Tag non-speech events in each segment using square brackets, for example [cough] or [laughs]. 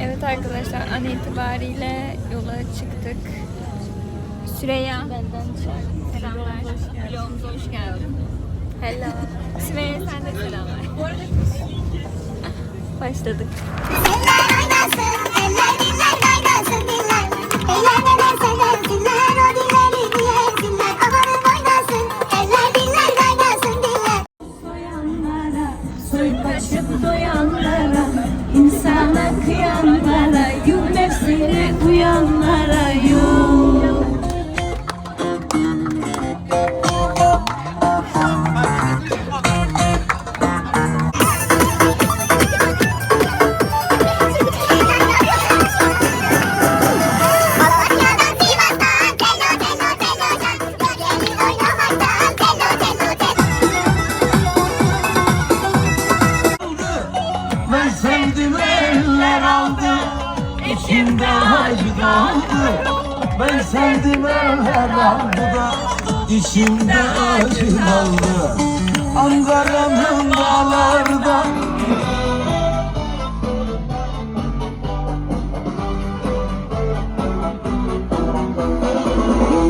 Evet arkadaşlar an itibariyle yola çıktık. Süreyya. Benden selamlar. Vlogumuza hoş geldin. Hello. Sümeyye sen de selamlar. Başladık. Eller oynasın, eller diller kaynasın diller. Eller İçimde acı kaldı Ben sevdim eller aldı da İçimde acı kaldı Ankara'nın dağlarda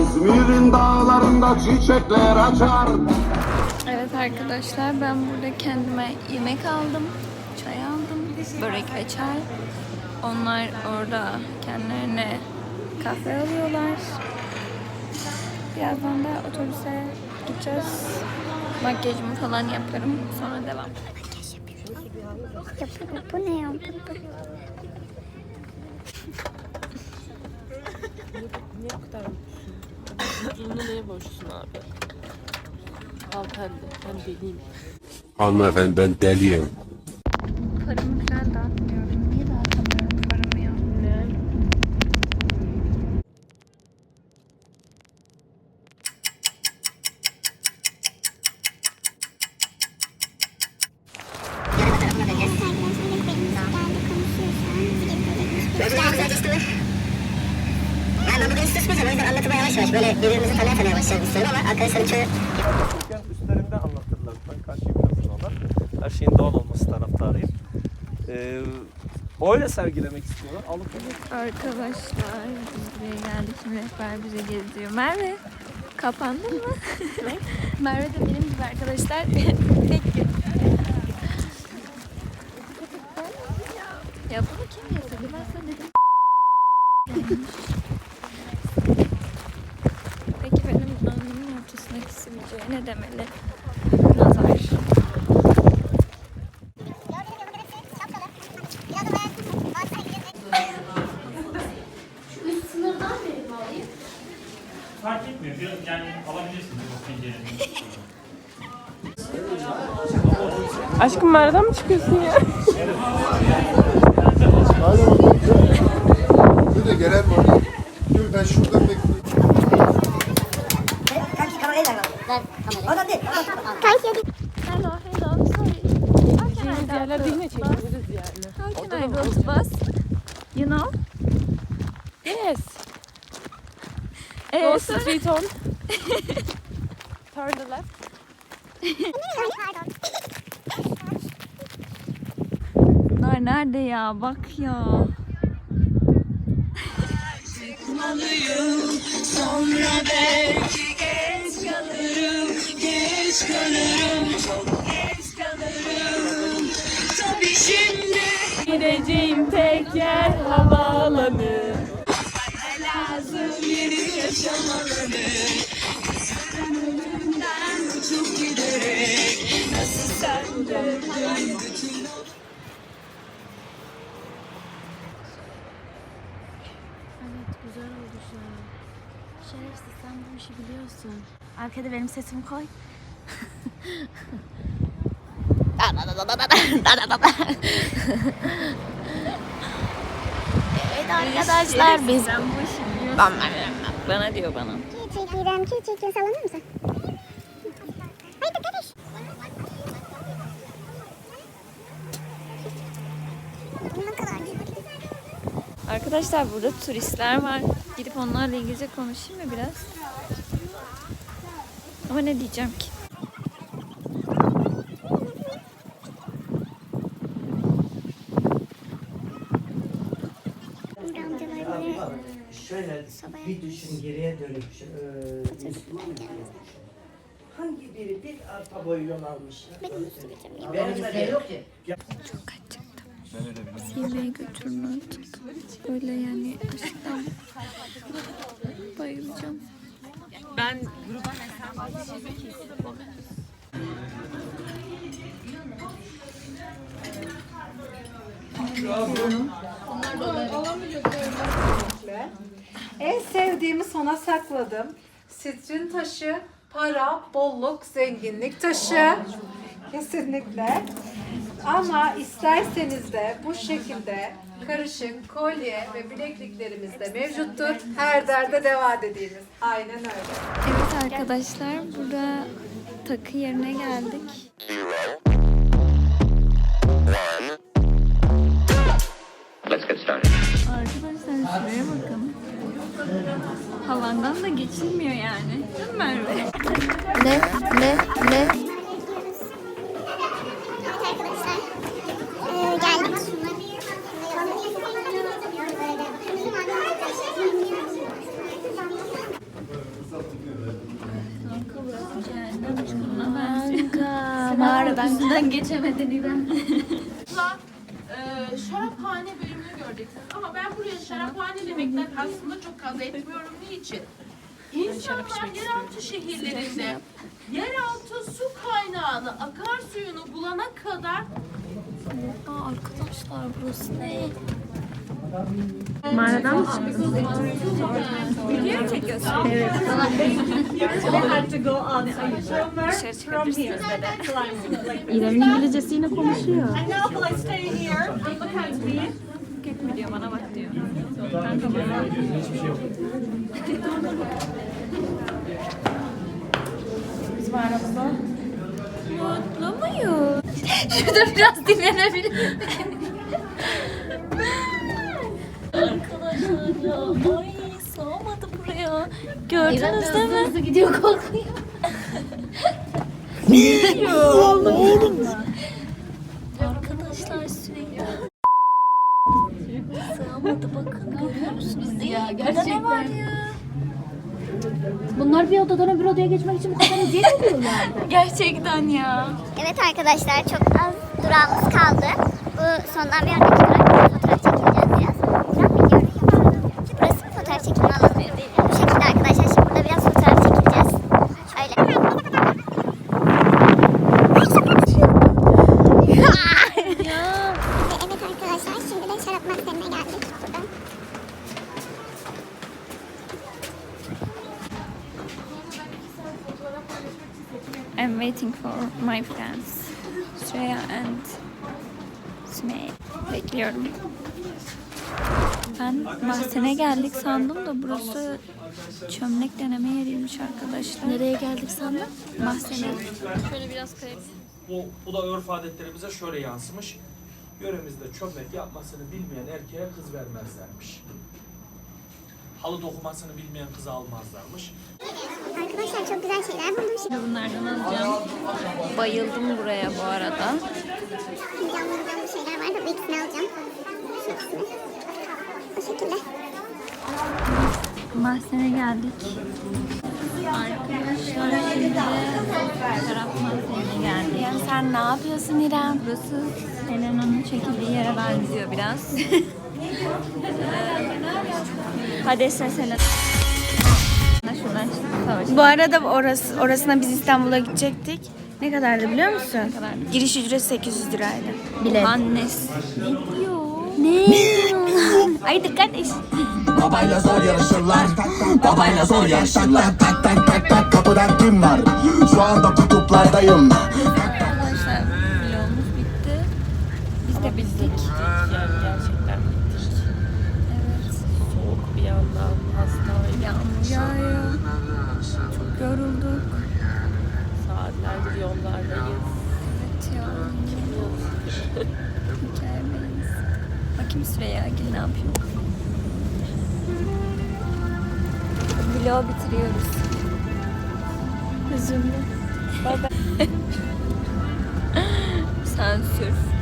İzmir'in dağlarında çiçekler açar Evet arkadaşlar ben burada kendime yemek aldım. Çay aldım. Börek ve çay. Onlar orada kendilerine kahve alıyorlar. Birazdan da otobüse gideceğiz. Makyajımı falan yaparım. Sonra devam. Ya bu, bu ne ya? Bu, bu. Vücuduna neye borçlusun abi? Hanımefendi, ben deliyim. Hanımefendi ben deliyim. Paramı falan dağıtmıyorum. Niye dağıtamıyorum paramı ya? Yani ben bugün anlatımı yavaş yavaş böyle birbirimizi tanıya tanıya başlayalım istiyorum ama arkadaşlarım çoğu üstlerinde anlatırlar. Ben karşıyım biraz ona. Her şeyin doğal olması taraftarıyım. Ee, öyle sergilemek istiyorlar. Alıp Arkadaşlar biz buraya geldik. Şimdi rehber bize geziyor. Merve kapandın mı? [laughs] Merve de benim gibi arkadaşlar. [laughs] Tek gün. Ya bunu kim getirdi? Ben sana dedim. Ne demeli? Nazar. Fark etmiyor. Biraz yani alabilirsiniz o pencerenin. Aşkım nereden mi çıkıyorsun ya? Bir de gelen var. Dur ben şuradan bekliyorum. Hello, hello, sorry. How can I go to bus? How can I go? Yes. Ee, Go sonra- straight on. Turn the left. Bunlar nerede ya? Bak ya. Gideceğim tek yer havaalanı. Lazım yeni yaşam alanı. Ölümden uçup giderek nasıl sende Evet güzel oldu şu an. Şerefsiz sen bu işi biliyorsun. Arkada benim sesimi koy. Evet arkadaşlar biz Sen bu işi biliyorsun. Bana diyor bana. Çekirem ki çekir sallanır mısın? Haydi kardeş. Ne kadar Arkadaşlar burada turistler var. Gidip onlarla İngilizce konuşayım mı biraz? Ama ne diyeceğim ki? Şöyle bir düşün geriye dönüp şöyle. Hangi biri bir arpa boyu yol almışlar? Benim de yok ki. Çok kaçacaktım. Zirveye götürmedik. Böyle yani aşktan bayılacağım. Ben En sona sakladım. Sitrin taşı, para, bolluk, zenginlik taşı. Kesinlikle. Ama isterseniz de bu şekilde karışık kolye ve bilekliklerimiz de mevcuttur. Her derde deva dediğimiz. Aynen öyle. Evet arkadaşlar burada takı yerine geldik. Geçilmiyor yani. Değil mi Merve? Ne? Ne? Ne? Ee. Mağaradan buradan geçemedin İrem. e, şaraphane bölümünü göreceksiniz. Ama ben buraya şaraphane demekten aslında çok haz etmiyorum. Niçin? İnsanlar yeraltı şehirlerinde yeraltı su kaynağını, akarsuyunu bulana kadar Aa, arkadaşlar burası ne? Mağaradan mı çıktın? Video çekiyorsun? Evet. Dışarı çıkabilirsiniz. İrem'in İngilizcesi yine konuşuyor. Gitme diyor bana bak diyor. Kanka bana. Bizim aramızda. Mutlu muyuz? [laughs] Şurada biraz dinlenebilir miyim? Arkadaşlar ya ay sığamadı buraya. Gördünüz değil mi? Hızlı gidiyor korkuyor. [laughs] Arkadaşlar sürekli sığamadı bakın görüyor musunuz? Ya gerçekten. Ne var ya? Bunlar bir odadan öbür odaya geçmek için bu kadar eziyet ediyorlar. [laughs] Gerçekten ya. Evet arkadaşlar çok az durağımız kaldı. Bu sondan bir önceki durak. Fotoğraf çekileceğiz biraz. Biraz bir gördük. Burası bir fotoğraf çekilme alanı. Bu şekilde arkadaşlar şimdi burada biraz fotoğraf çekileceğiz. Öyle. Evet arkadaşlar şimdi de şarap mahzenine geldik. Burada. I'm waiting for my friends. Shreya and Sümeyye. Bekliyorum. Ben mahzene geldik sandım da burası çömlek deneme yeriymiş arkadaşlar. Nereye geldik sandın? Mahzene. Şöyle biraz kayıp. Bu, bu da örf adetlerimize şöyle yansımış. Yöremizde çömlek yapmasını bilmeyen erkeğe kız vermezlermiş. Halı dokumasını bilmeyen kızı almazlarmış. Arkadaşlar çok güzel şeyler buldum. Şimdi Bunlardan alacağım. Bayıldım buraya bu arada. camlardan bir şeyler var da bu ikisini alacağım. Şu ikisini. O şekilde. Mahzene geldik. Arkadaşlar şimdi taraf mahzenine geldik. İrem sen ne yapıyorsun İrem? Burası Helena'nın çekildiği yere benziyor biraz. [laughs] Hadi sesene. Şuradan savaş. Bu arada orası, orasına biz İstanbul'a gidecektik. Ne kadardı biliyor musun? Ne kadar? Giriş ücreti 800 liraydı. Bilet. Annesi. Ne diyor? Ne? Ay dikkat et. Babayla zor yarışırlar Babayla zor yarışırlar Tak tak tak tak kapıdan kim var Şu anda kutuplardayım Yağmur yağıyor. Çok yorulduk. saatlerdir yollardayız. Evet ya. Mükemmeliz. Bakayım Süreyya Gül ne yapıyor? Vlog bitiriyoruz. Hüzünlü. Sen sür.